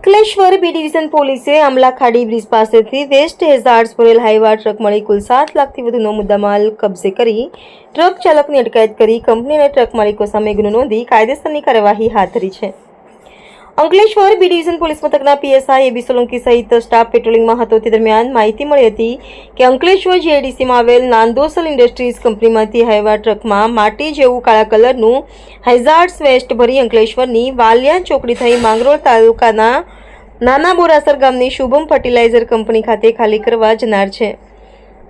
Ankleshwar B division પોલીસે Amlakhadi bridge પાસેથી waste હેઝાર્ડ્સ ભરેલ હાઈવા ટ્રક મળી કુલ સાત લાખથી વધુનો મુદ્દામાલ કબજે કરી ટ્રક ચાલકની અટકાયત કરી કંપની અને ટ્રક માલિકો સામે ગુનો નોંધી કાયદેસરની કાર્યવાહી હાથ ધરી છે. અંકલેશ્વર બી ડિવિઝન પોલીસ મથકના પીએસઆઈ એબી સોલંકી સહિત સ્ટાફ પેટ્રોલિંગમાં હતો. તે દરમિયાન માહિતી મળી હતી કે અંકલેશ્વર જીઆઈડીસીમાં આવેલ નાંદોસલ ઇન્ડસ્ટ્રીઝ કંપનીમાંથી હાઈવા ટ્રકમાં માટી જેવું કાળા કલરનું હેઝાર્ડ્સ વેસ્ટ ભરી અંકલેશ્વરની વાલિયા ચોકડી થઈ માંગરોળ તાલુકાના નાના બોરાસર ગામની શુભમ ફર્ટિલાઇઝર કંપની ખાતે ખાલી કરવા જનાર છે.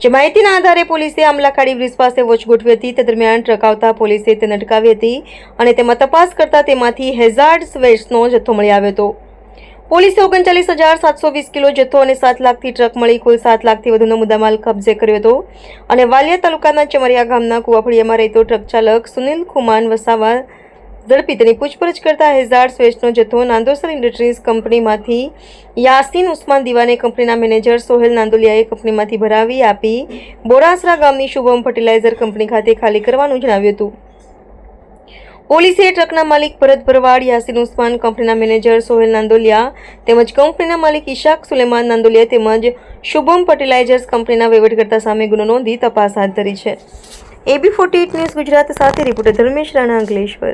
જે માહિતીના આધારે પોલીસે આમલાખાડી બ્રિજ પાસે વોચ ગોઠવી હતી. તે દરમિયાન ટ્રક આવતા પોલીસે તેને અટકાવી હતી અને તેમાં તપાસ કરતા તેમાંથી હેઝાર્ડ વેસ્ટનો જથ્થો મળી આવ્યો હતો. પોલીસે ઓગણચાલીસ હજાર સાતસો વીસ કિલો જથ્થો અને સાત લાખથી ટ્રક મળી કુલ સાત લાખથી વધુનો મુદ્દામાલ કબજે કર્યો હતો. અને વાલિયા તાલુકાના ચમરિયા ગામના કુવાફળિયામાં રહેતો ટ્રક ચાલક સુનિલ ખુમાન વસાવા ઝડપી તેની પૂછપરછ કરતા હેઝાર્ડ વેસ્ટનો જથ્થો નાંદોસર ઇન્ડસ્ટ્રીઝ કંપનીમાંથી યાસીન ઉસ્માન દિવાને કંપનીના મેનેજર સોહેલ નાંદોલિયાએ કંપનીમાંથી ભરાવી આપી બોરાસરા ગામની શુભમ ફર્ટિલાઇઝર કંપની ખાતે ખાલી કરવાનું જણાવ્યું હતું. પોલીસે ટ્રકના માલિક ભરત ભરવાડ, યાસીન ઉસ્માન કંપનીના મેનેજર સોહેલ નાંદોલિયા તેમજ કંપનીના માલિક ઇશાક સુલેમાન નાંદોલિયા તેમજ શુભમ ફર્ટિલાઇઝર્સ કંપનીના વહીવટકર્તા સામે ગુનો નોંધી તપાસ હાથ ધરી છે. એબી ફોર્ટી ન્યૂઝ ગુજરાત સાથે, રિપોર્ટર ધર્મેશ રાણા અંકલેશ્વર.